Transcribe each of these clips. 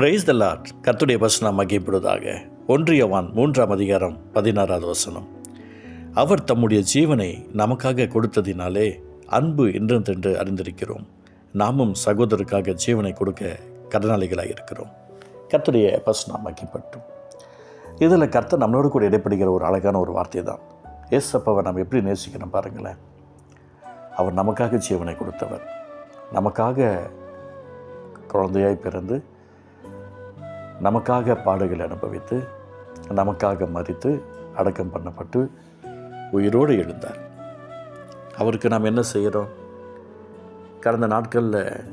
Praise the Lord கர்த்துடைய வசனம் மகிழ்ப்படுவதாக ஒன்றியவான் மூன்றாம் அதிகாரம் பதினாறாவது வசனம். அவர் தம்முடைய ஜீவனை நமக்காக கொடுத்ததினாலே அன்பு என்றென்று அறிந்திருக்கிறோம். நாமும் சகோதரருக்காக ஜீவனை கொடுக்க கடனாளிகளாக இருக்கிறோம். கர்த்தருடைய வசனம் மகிப்பட்டும் இதில் கர்த்தர் நம்மளோடு கூட இடைப்படுகிற ஒரு அழகான ஒரு வார்த்தை தான். ஏசப்பாவை நம்ம எப்படி நேசிக்கணும் பாருங்களேன். அவர் நமக்காக ஜீவனை கொடுத்தவர். நமக்காக குழந்தையாய் பிறந்து நமக்காக பாடுகளை அனுபவித்து நமக்காக மறித்து அடக்கம் பண்ணப்பட்டு உயிரோடு எழுந்தார். அவருக்கு நாம் என்ன செய்கிறோம்? கடந்த நாட்களில்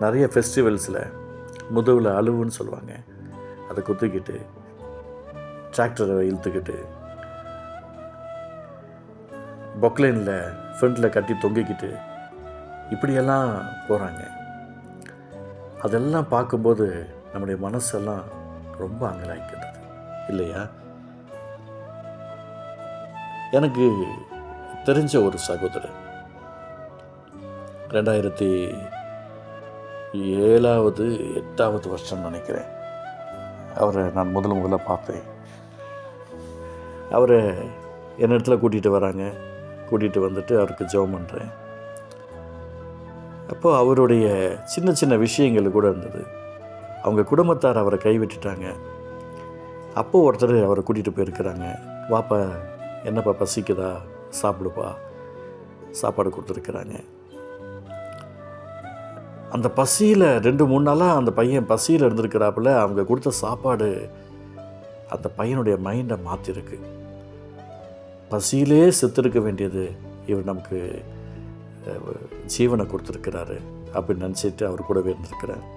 நிறைய ஃபெஸ்டிவல்ஸில் முதுகில் அழுவுன்னு சொல்லுவாங்க. அதை குத்திக்கிட்டு டிராக்டரை இழுத்துக்கிட்டு பொக்லைனில் ஃப்ரண்ட்டில் கட்டி தொங்கிக்கிட்டு இப்படியெல்லாம் போகிறாங்க அதெல்லாம் பார்க்கும்போது நம்முடைய மனசெல்லாம் ரொம்ப அங்கலாய்க்கிறது இல்லையா? எனக்கு தெரிஞ்ச ஒரு சகோதரர் ரெண்டாயிரத்தி ஏழாவது எட்டாவது வருஷம் நினைக்கிறேன். அவரை நான் முதல் முதல்ல பார்த்தேன். அவரை என்னிடத்துல கூட்டிகிட்டு வராங்க. கூட்டிகிட்டு வந்துட்டு அவருக்கு ஜெபம் பண்ணுறேன் அப்போ அவருடைய சின்ன சின்ன விஷயங்கள் கூட இருந்தது. அவங்க குடும்பத்தார் அவரை கைவிட்டுட்டாங்க. அப்போ ஒருத்தர் அவரை கூட்டிகிட்டு போயிருக்கிறாங்க. வாப்பா என்னப்பா பசிக்குதா? சாப்பிடுப்பா. சாப்பாடு கொடுத்துருக்குறாங்க. அந்த பசியில் ரெண்டு மூணு நாளாக அந்த பையன் பசியில் இருந்திருக்கிறாப்புல அவங்க கொடுத்த சாப்பாடு அந்த பையனுடைய மைண்டை மாற்றிருக்கு பசியிலே செத்துருக்க வேண்டியது இவர் நமக்கு ஜீவனை கொடுத்துருக்கிறாரு அப்படின்னு நினச்சிட்டு அவர் கூடவே இருந்திருக்கிறார்.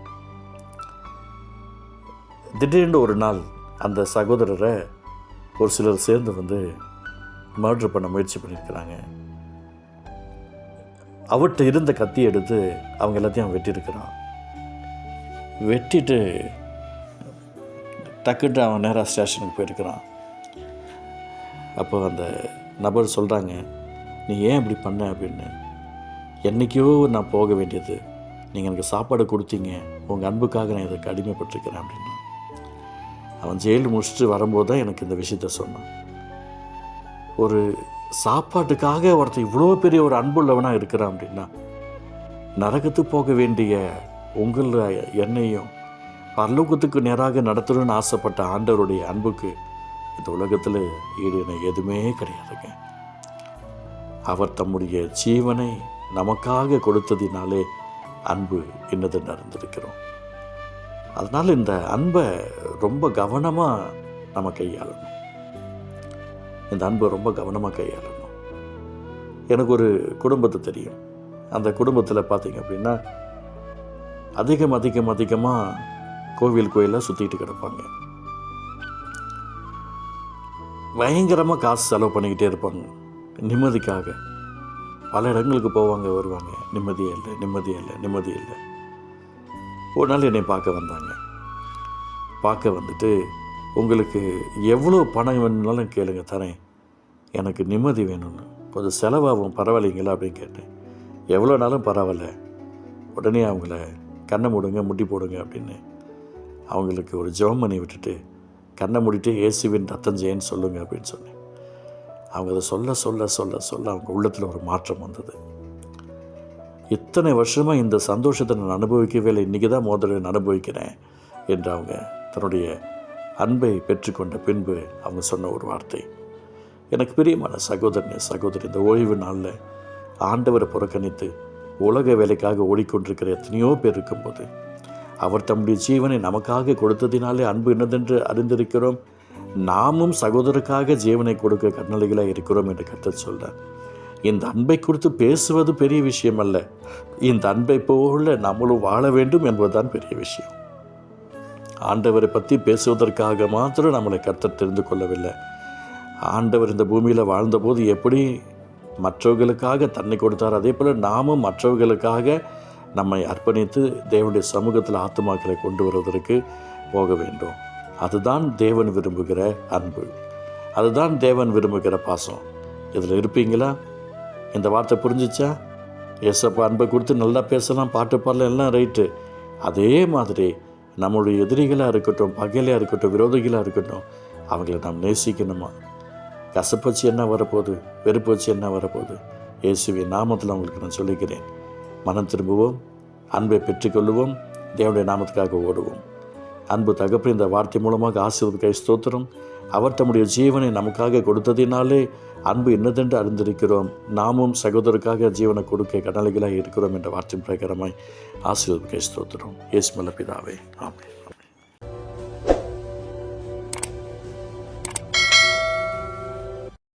திடீர்னு ஒரு நாள் அந்த சகோதரரை ஒரு சிலர் சேர்ந்து வந்து மர்டர் பண்ண முயற்சி பண்ணியிருக்கிறாங்க. அவர்கிட்ட இருந்த கத்தி எடுத்து அவங்க எல்லாத்தையும் வெட்டியிருக்கிறான். வெட்டிட்டு டக்குட்டு அவன் நேராக ஸ்டேஷனுக்கு போயிருக்கிறான். அப்போ அந்த நபர் சொல்கிறாங்க நீ ஏன் இப்படி பண்ண? அப்படின்னு. என்றைக்கோ நான் போக வேண்டியது. நீங்கள் எனக்கு சாப்பாடு கொடுத்தீங்க. உங்கள் அன்புக்காக நான் இதுக்கு அடிமைப்பட்டிருக்கிறேன் அப்படின்னு. அவன் ஜெயில் முடிச்சுட்டு வரும்போது தான் எனக்கு இந்த விஷயத்த சொன்னான். ஒரு சாப்பாட்டுக்காக ஒருத்தன் இவ்வளோ பெரிய ஒரு அன்புள்ளவனாக இருக்கிறான் அப்படின்னா நரகத்துக்கு போக வேண்டிய உங்கள என்னையும் பரலோகத்துக்கு நேராக நடத்தணும்னு ஆசைப்பட்ட ஆண்டவருடைய அன்புக்கு இந்த உலகத்தில் ஈடு எதுவுமே கிடையாதுங்க. அவர் தம்முடைய ஜீவனை நமக்காக கொடுத்ததினாலே அன்பு என்னது நடந்திருக்கிறோம். அதனால் இந்த அன்பை ரொம்ப கவனமாக நம்ம கையாளணும். இந்த அன்பை ரொம்ப கவனமாக கையாளணும். எனக்கு ஒரு குடும்பத்தை தெரியும். அந்த குடும்பத்தில் பார்த்தீங்க அப்படின்னா அதிகம் அதிகம் அதிகமாக கோவில் கோயிலாக சுற்றிட்டு கிடப்பாங்க. பயங்கரமாக காசு செலவு பண்ணிக்கிட்டே இருப்பாங்க. நிம்மதிக்காக. பல இடங்களுக்கு போவாங்க வருவாங்க. நிம்மதியே இல்லை நிம்மதியே இல்லை நிம்மதியே இல்லை. ஒரு நாள் என்னை பார்க்க வந்தாங்க. பார்க்க வந்துட்டு உங்களுக்கு எவ்வளோ பணம் வேணும்னாலும் கேளுங்க தரேன். எனக்கு நிம்மதி வேணும்னு. கொஞ்சம் செலவாகும் பரவாயில்லைங்களா? அப்படின்னு கேட்டேன். எவ்வளோனாலும் பரவாயில்ல. உடனே அவங்கள கண்ணை மூடுங்க முட்டி போடுங்க அப்படின்னு. அவங்களுக்கு ஒரு ஜெபம் பண்ணி விட்டுட்டு கண்ணை மூடிட்டு இயேசுவின் ரத்தம் ஜெயன்னு சொல்லுங்கள் அப்படின்னு சொன்னேன். அவங்க அதை சொல்ல சொல்ல சொல்ல சொல்ல அவங்க உள்ளத்தில் ஒரு மாற்றம் வந்தது. இத்தனை வருஷமாக இந்த சந்தோஷத்தை நான் அனுபவிக்கவே இல்லை. இன்றைக்கி தான் முதல்ல நான் அனுபவிக்கிறேன் என்று அவங்க தன்னுடைய அன்பை பெற்றுக்கொண்ட பின்பு அவங்க சொன்ன ஒரு வார்த்தை. எனக்கு பிரியமான சகோதரனே சகோதரி இந்த ஓய்வு நாளில் ஆண்டவரை புறக்கணித்து உலக வேலைக்காக ஓடிக்கொண்டிருக்கிற எத்தனையோ பேர் இருக்கும்போது அவர் தம்முடைய ஜீவனை நமக்காக கொடுத்ததினாலே அன்பு என்னதென்று அறிந்திருக்கிறோம். நாமும் சகோதரருக்காக ஜீவனை கொடுக்க கர்ணலிகளாக இருக்கிறோம் என்று கருத்து சொல்கிறார் இந்த அன்பை குறித்து பேசுவது பெரிய விஷயம் அல்ல. இந்த அன்பை போல நம்மளும் வாழ வேண்டும் என்பதுதான் பெரிய விஷயம். ஆண்டவரை பற்றி பேசுவதற்காக மாத்திரம் நம்மளை கருத்தர் தெரிந்து கொள்ளவில்லை. ஆண்டவர் இந்த பூமியில் வாழ்ந்தபோது எப்படி மற்றவர்களுக்காக தன்னை கொடுத்தார் அதே போல் நாமும் மற்றவர்களுக்காக நம்மை அர்ப்பணித்து தேவனுடைய சமூகத்தில் ஆத்துமாக்களை கொண்டு வருவதற்கு போக வேண்டும். அதுதான் தேவன் விரும்புகிற அன்பு. அதுதான் தேவன் விரும்புகிற பாசம். இதில் இருப்பீங்களா? இந்த வார்த்தை புரிஞ்சிச்சா? ஏசப்பா அன்பை கொடுத்து நல்லா பேசலாம் பாட்டு பாடலாம் எல்லாம் ரைட்டு. அதே மாதிரி நம்மளுடைய எதிரிகளாக இருக்கட்டும் பகையிலாக இருக்கட்டும் விரோதிகளாக இருக்கட்டும் அவங்கள நாம் நேசிக்கணுமா? கசப்பு வச்சு என்ன வரப்போகுது? வெறுப்பு வச்சு என்ன வரப்போகுது? இயேசுவின் நாமத்தில் அவங்களுக்கு நான் சொல்லிக்கிறேன். மனம் திரும்புவோம் அன்பை பெற்றுக்கொள்வோம் தேவனுடைய நாமத்துக்காக ஓடுவோம். அன்பு தகப்பன் இந்த வார்த்தை மூலமாக ஆசீர்வதிக்க ஸ்தோத்திரம். அவர் தம்முடைய ஜீவனை நமக்காக கொடுத்ததினாலே அன்பு என்னதென்று அறிந்திருக்கிறோம். நாமும் சகோதரருக்காக ஜீவனை கொடுக்க கடலைகளாக இருக்கிறோம் என்ற வார்த்தை பிரகாரமாய் ஆசீர்வதிக்க ஸ்தோத்திரம். இயேசு பிதாவே ஆமே